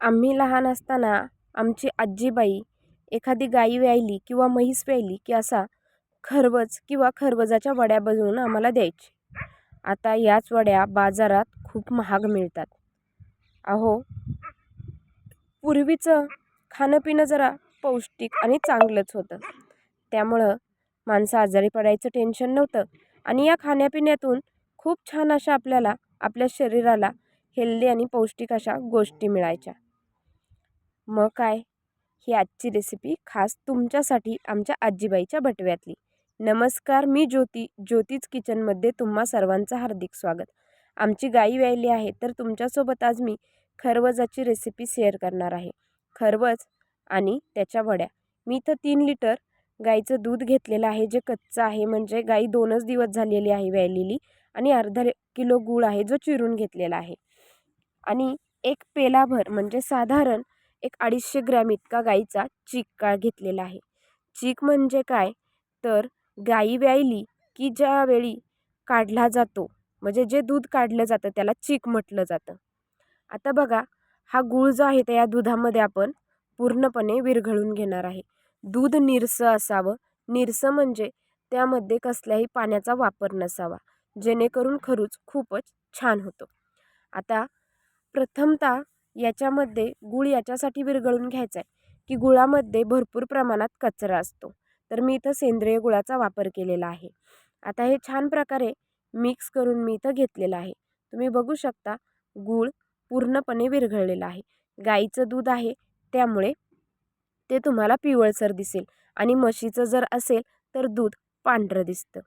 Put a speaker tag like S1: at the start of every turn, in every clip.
S1: आम्ही लहान असताना आमची आजीबाई एखादी गाई व्यायली किंवा म्हैस व्यायली की असा खरबज किंवा खरवजाच्या वड्या बनवून आम्हाला द्यायची. आता याच वड्या बाजारात खूप महाग मिळतात. अहो पूर्वीचं खाणंपिणं जरा पौष्टिक आणि चांगलंच होतं. त्यामुळं माणसं आजारी पडायचं टेन्शन नव्हतं आणि या खाण्यापिण्यातून खूप छान अशा आपल्याला आपल्या शरीराला हेल्दी आणि पौष्टिक अशा गोष्टी मिळायच्या. मग काय? ही आजची रेसिपी खास तुमच्यासाठी आमच्या आजीबाईच्या बटव्यातली. नमस्कार मी ज्योती. ज्योतीच किचनमध्ये तुम्हा सर्वांचं हार्दिक स्वागत. आमची गाई व्यायली आहे तर तुमच्यासोबत आज मी खरवजाची रेसिपी शेअर करणार आहे. खरवज आणि त्याच्या वड्या. मी इथं तीन लिटर गाईचं दूध घेतलेलं आहे जे कच्चं आहे. म्हणजे गाई दोनच दिवस झालेली आहे व्यायलेली आणि अर्धा किलो गूळ आहे जो चिरून घेतलेला आहे. आणि एक पेलाभर म्हणजे साधारण एक अडीचशे ग्रॅम इतका गाईचा चीक का घेतलेला आहे. चीक म्हणजे काय? तर गाई व्यायली की ज्यावेळी काढला जातो म्हणजे जे दूध काढलं जातं त्याला चीक म्हटलं जातं. आता बघा हा गूळ जो आहे त्या या दुधामध्ये आपण पूर्णपणे विरघळून घेणार आहे. दूध निरसं असावं. निरसं म्हणजे त्यामध्ये कसल्याही पाण्याचा वापर नसावा जेणेकरून खरूच खूपच छान होतो. आता प्रथमतः याच्यामध्ये गूळ याच्यासाठी विरघळून घ्यायचा आहे की गुळामध्ये भरपूर प्रमाणात कचरा असतो. तर मी इथं सेंद्रिय गुळाचा वापर केलेला आहे. आता हे छान प्रकारे मिक्स करून मी इथं घेतलेलं आहे. तुम्ही बघू शकता गूळ पूर्णपणे विरघळलेला आहे. गाईचं दूध आहे त्यामुळे ते तुम्हाला पिवळसर दिसेल. आणि म्हशीचं जर असेल तर दूध पांढरं दिसतं.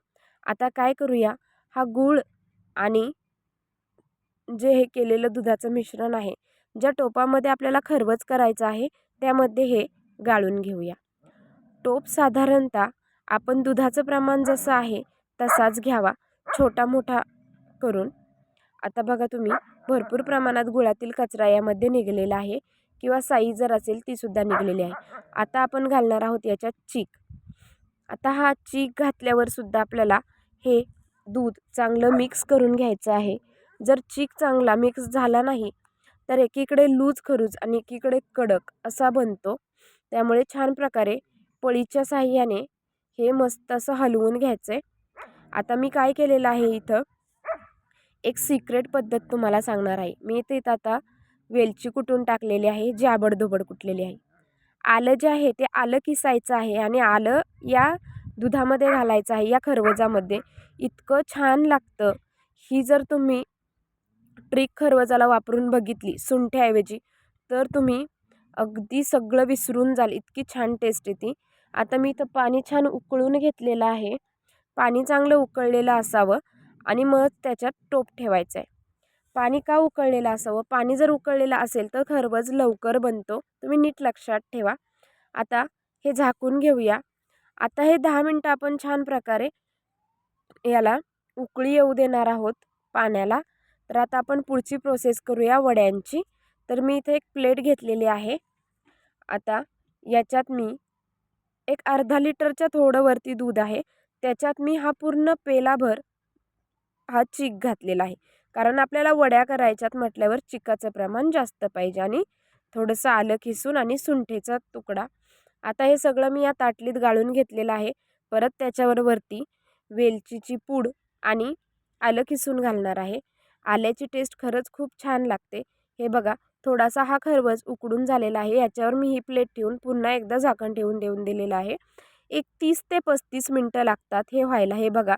S1: आता काय करूया हा गूळ आणि जे हे केलेलं दुधाचं मिश्रण आहे ज्या टोपामध्ये आपल्याला खरवच करायचं आहे त्यामध्ये हे गाळून घेऊया. टोप साधारणतः आपण दुधाचं प्रमाण जसं आहे तसाच घ्यावा. छोटा मोठा करून. आता बघा तुम्ही भरपूर प्रमाणात गुळातील कचरा यामध्ये निघलेला आहे किंवा साई जर असेल तीसुद्धा निघलेली आहे. आता आपण घालणार आहोत याच्यात चीक. आता हा चीक घातल्यावर सुद्धा आपल्याला हे दूध चांगलं मिक्स करून घ्यायचं आहे. जर चीक चांगला मिक्स झाला नाही तर एकीकडे लूज खरूज आणि एकीकडे कडक असा बनतो. त्यामुळे छान प्रकारे पळीच्या साह्याने हे मस्त असं हलवून घ्यायचं आहे आता मी काय केलेलं आहे इथं? एक सिक्रेट पद्धत तुम्हाला सांगणार आहे. मी इथे इथं आता वेलची कुटून टाकलेली आहे जी आबडधोबड कुटलेली आहे. आलं जे आहे ते आलं किसायचं आहे आणि आलं या दुधामध्ये घालायचं आहे या खरवजामध्ये. इतकं छान लागतं. ही जर तुम्ही ट्रिक खरवजाला वापरून बघितली सुंठ्याऐवजी. तर तुम्ही अगदी सगळं विसरून जाल. इतकी छान टेस्ट येते आता मी इथं पाणी छान उकळून घेतलेलं आहे. पाणी चांगलं उकळलेलं असावं आणि मग त्याच्यात टोप ठेवायचं आहे पाणी का उकळलेलं असावं? पाणी जर उकळलेलं असेल तर खरवज लवकर बनतो. तुम्ही नीट लक्षात ठेवा. आता हे झाकून घेऊया. आता हे दहा मिनटं आपण छान प्रकारे याला उकळी येऊ देणार आहोत पाण्याला. तर आता आपण पुढची प्रोसेस करूया वड्यांची. तर मी इथे एक प्लेट घेतलेली आहे. आता याच्यात मी एक अर्धा लिटरच्या थोडं वरती दूध आहे. त्याच्यात मी हा पूर्ण पेलाभर हा चीक घातलेला आहे. कारण आपल्याला वड्या करायच्यात म्हटल्यावर चिकाचं प्रमाण जास्त पाहिजे आणि थोडंसं आलं खिसून आणि सुंठेचा तुकडा. आता हे सगळं मी या ताटलीत गाळून घेतलेलं आहे. परत त्याच्यावर वरती वेलचीची पूड आणि आलं खिसून घालणार आहे. आल्याची टेस्ट खरंच खूप छान लागते. हे बघा थोडासा हा खरवस उकडून झालेला आहे. याच्यावर मी ही प्लेट ठेवून पुन्हा एकदा झाकण ठेवून देऊन दिलेलं आहे. एक तीस ते पस्तीस मिनटं लागतात हे व्हायला. हे बघा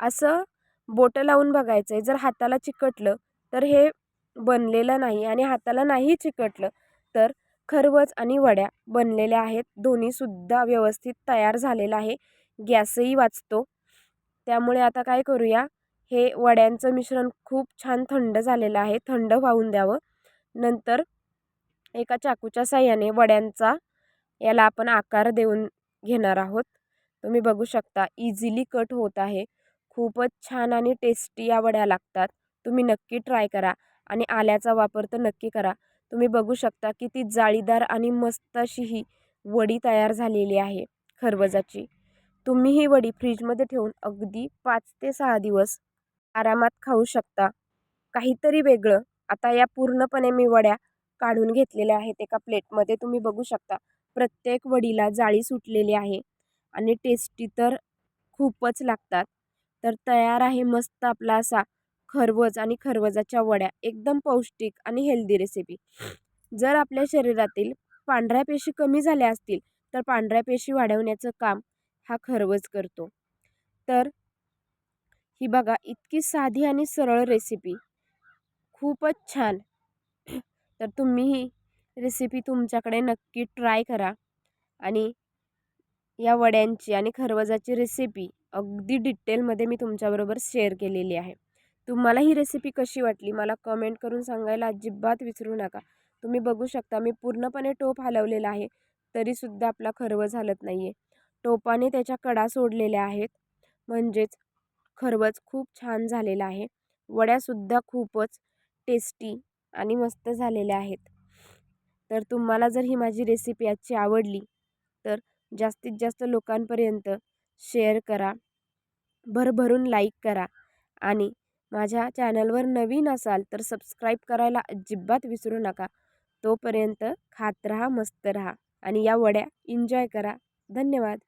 S1: असं बोटं लावून बघायचं आहे जर हाताला चिकटलं तर हे बनलेलं नाही आणि हाताला नाही चिकटलं तर खरवच आणि वड्या बनलेल्या आहेत. दोन्हीसुद्धा व्यवस्थित तयार झालेलं आहे. गॅसही वाचतो. त्यामुळे आता काय करूया? हे वड्यांचं मिश्रण खूप छान थंड झालेलं आहे. थंड वाहून द्यावं. नंतर एका चाकूच्या साह्याने वड्यांचा याला आपण आकार देऊन घेणार आहोत. तुम्ही बघू शकता इझिली कट होत आहे. खूपच छान आणि टेस्टी या वड्या लागतात. तुम्ही नक्की ट्राय करा आणि आल्याचा वापर तर नक्की करा. तुम्ही बघू शकता की ती जाळीदार आणि मस्त अशी ही वडी तयार झालेली आहे खरबजाची. तुम्ही ही वडी फ्रीजमध्ये ठेवून अगदी पाच ते सहा दिवस आरामात खाऊ शकता. काहीतरी वेगळं. आता या पूर्णपणे मी वड्या काढून घेतलेल्या आहेत एका प्लेटमध्ये. तुम्ही बघू शकता प्रत्येक वडीला जाळी सुटलेली आहे आणि टेस्टी तर खूपच लागतात. तर तयार आहे मस्त आपला असा खरवज आणि खरवजाच्या वड्या. एकदम पौष्टिक आणि हेल्दी रेसिपी जर आपल्या शरीरातील पांढऱ्या पेशी कमी झाल्या असतील तर पांढऱ्या पेशी वाढवण्याचं काम हा खरवज करतो. तर ही बघा इतकी साधी आणि सरळ रेसिपी खूपच छान. तर तुम्ही ही रेसिपी तुमच्याकडे नक्की ट्राय करा. आणि या वड्यांची आणि खरवजाची रेसिपी अगदी डिटेलमध्ये मी तुमच्याबरोबर शेअर केलेली आहे. तुम्हाला ही रेसिपी कशी वाटली मला कमेंट करून सांगायला अजिबात विसरू नका. तुम्ही बघू शकता मी पूर्णपणे टोप हलवलेला आहे तरीसुद्धा आपला खरवज हलत नाही आहे टोपाने त्याच्या कडा सोडलेल्या आहेत. म्हणजेच खरवज खूप छान झालेला आहे. वड्यासुद्धा खूपच टेस्टी आणि मस्त झालेल्या आहेत. तर तुम्हाला जर ही माझी रेसिपी आजची आवडली तर जास्तीत जास्त लोकांपर्यंत शेअर करा. भरभरून लाईक करा. आणि माझ्या चॅनलवर नवीन असाल तर सबस्क्राईब करायला अजिबात विसरू नका. तोपर्यंत खात राहा मस्त राहा. आणि या वड्या एन्जॉय करा. धन्यवाद.